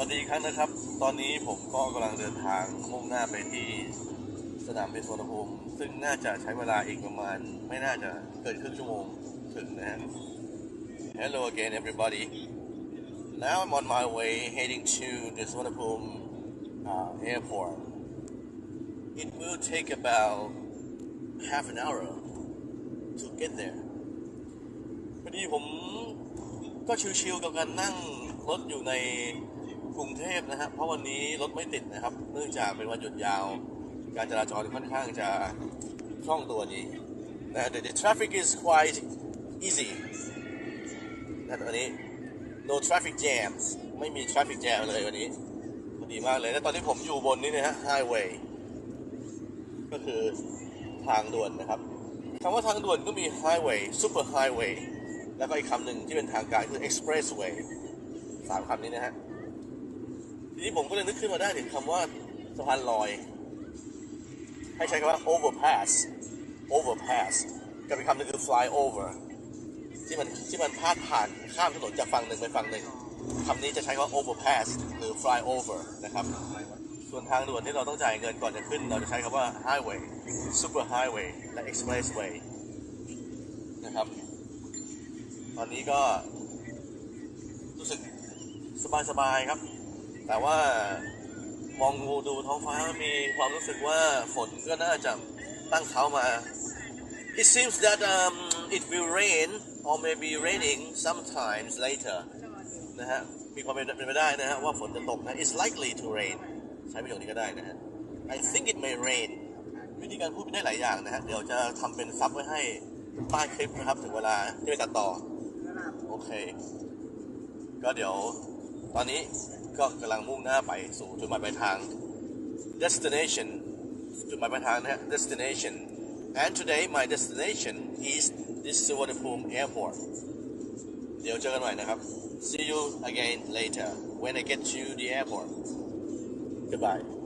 วัสดีครับนะครับ ตอนนี้ผมก็กำลังเดินทางมุ่งหน้าไปที่สนามบินสวรรณภูมิซึ่งน่าจะใช้เวลาอีกประมาณ ไม่น่าจะเกินครึ่งชั่วโมงถึงนะฮะ Hello again everybody Now I'm on my way heading to the Suvarnabhumi uh, airport It will take about half an hour to get there พอดีผมก็ชิวๆกับการนั่งรถอยู่ใน กรุงเทพนะฮะเพราะวันนี้รถไม่ติดนะครับ เนื่องจากเป็นวันหยุดยาว การจราจรค่อนข้างจะคล่องตัวดีนะ the, the traffic is quite easy นะตอนนี้ no traffic jams ไม่มี traffic jam เลยวันนี้ดีมากเลย และตอนนี้ผมอยู่บนนี้นะฮะ highway ก็คือทางด่วนนะครับคำว่าทางด่วนก็มี highway super highway แล้วก็อีกคำหนึ่งที่เป็นทางการคือ expressway สามคำนี้นะฮะ ทีนี้ผมก็เลยนึกขึ้นมาได้ถึงคำว่าสะพานลอย ให้ใช้คำว่า overpass overpass กับอีกคำหนึ่งคือ fly over ที่มันที่มันพาดผ่านข้ามถนนจากฝั่งหนึ่งไปฝั่งหนึ่งคำนี้จะใช้คำว่า overpass หรือ fly over นะครับ ส่วนทางด่วนที่เราต้องจ่ายเงินก่อนจะขึ้น เราจะใช้คำว่า highway super highway และ expressway นะครับ ตอนนี้ก็รู้สึกสบายๆครับ แต่ว่ามองดูดูท้องฟ้ามีความรู้สึกว่าฝนก็น่าจะตั้งเขามา It seems that um, it will rain or maybe raining sometimes later นะฮะมีความเป็นไปได้นะฮะว่าฝนจะตกนะ It's likely to rain ใช้ประโยคนี้ก็ได้นะฮะ I think it may rain วิธีการพูดเป็นได้หลายอย่างนะฮะเดี๋ยวจะทำเป็นซับไว้ให้ใต้คลิปนะครับ ถึงเวลาที่ไปตัดต่อ โอเค ก็เดี๋ยว ตอนนี้ก็กำลังมุ่งหน้าไปสู่จุดหมายปลายทาง destination จุดหมายปลายทางนะฮะ destination and today my destination is this Suvarnabhumi airport เดี๋ยวเจอกันใหม่นะครับ see you again later when I get to the airport goodbye